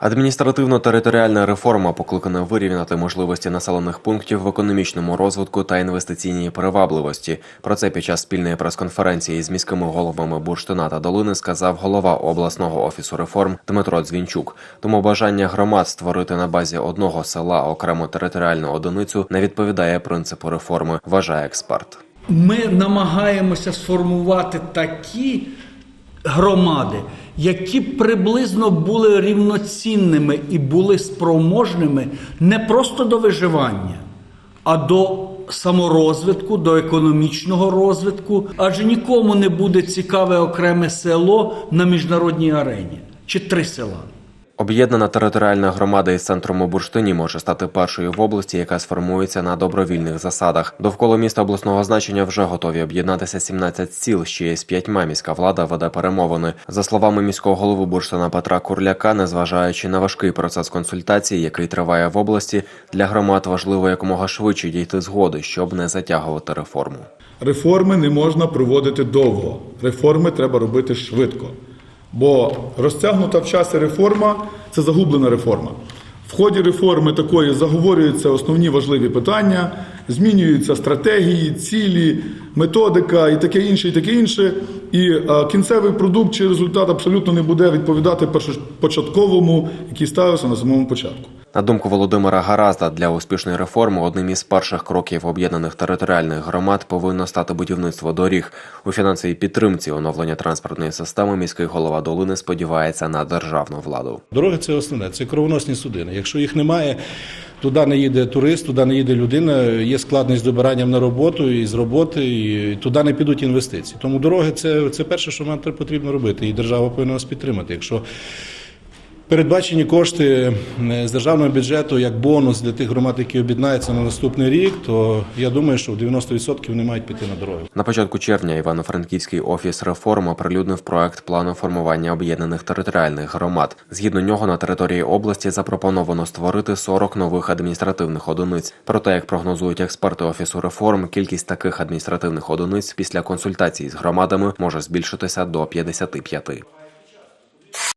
Адміністративно-територіальна реформа покликана вирівняти можливості населених пунктів в економічному розвитку та інвестиційній привабливості. Про це під час спільної прес-конференції з міськими головами Бурштина та Долини сказав голова обласного офісу реформ Дмитро Дзвінчук. Тому бажання громад створити на базі одного села окрему територіальну одиницю не відповідає принципу реформи, вважає експерт. Ми намагаємося сформувати такі громади, які приблизно були рівноцінними і були спроможними не просто до виживання, а до саморозвитку, до економічного розвитку. Адже нікому не буде цікаве окреме село на міжнародній арені чи три села. Об'єднана територіальна громада із центром у Бурштині може стати першою в області, яка сформується на добровільних засадах. Довкола міста обласного значення вже готові об'єднатися 17 сіл. Ще з п'ятьма міська влада веде перемовини. За словами міського голови Бурштина Петра Курляка, незважаючи на важкий процес консультацій, який триває в області, для громад важливо якомога швидше дійти згоди, щоб не затягувати реформу. Реформи не можна проводити довго. Реформи треба робити швидко. Бо розтягнута в часі реформа це загублена реформа. В ході реформи такої заговорюються основні важливі питання, змінюються стратегії, цілі, методика і таке інше, і таке інше. І кінцевий продукт чи результат абсолютно не буде відповідати першопочатковому, який ставився на самому початку. На думку Володимира Гаразда, для успішної реформи одним із перших кроків об'єднаних територіальних громад повинно стати будівництво доріг. У фінансовій підтримці оновлення транспортної системи міський голова Долини сподівається на державну владу. Дороги це основне, це кровоносні судини. Якщо їх немає, туди не їде турист, туди не їде людина, є складність з добиранням на роботу і з роботи, і туди не підуть інвестиції. Тому дороги це, це перше, що нам потрібно робити, і держава повинна нас підтримати. Якщо передбачені кошти е, з державного бюджету як бонус для тих громад, які об'єднаються на наступний рік, то я думаю, що в 90% вони мають піти на дороги. На початку червня Івано-Франківський офіс реформ оприлюднив проект плану формування об'єднаних територіальних громад. Згідно нього на території області запропоновано створити 40 нових адміністративних одиниць. Проте, як прогнозують експерти офісу реформ, кількість таких адміністративних одиниць після консультацій з громадами може збільшитися до 55.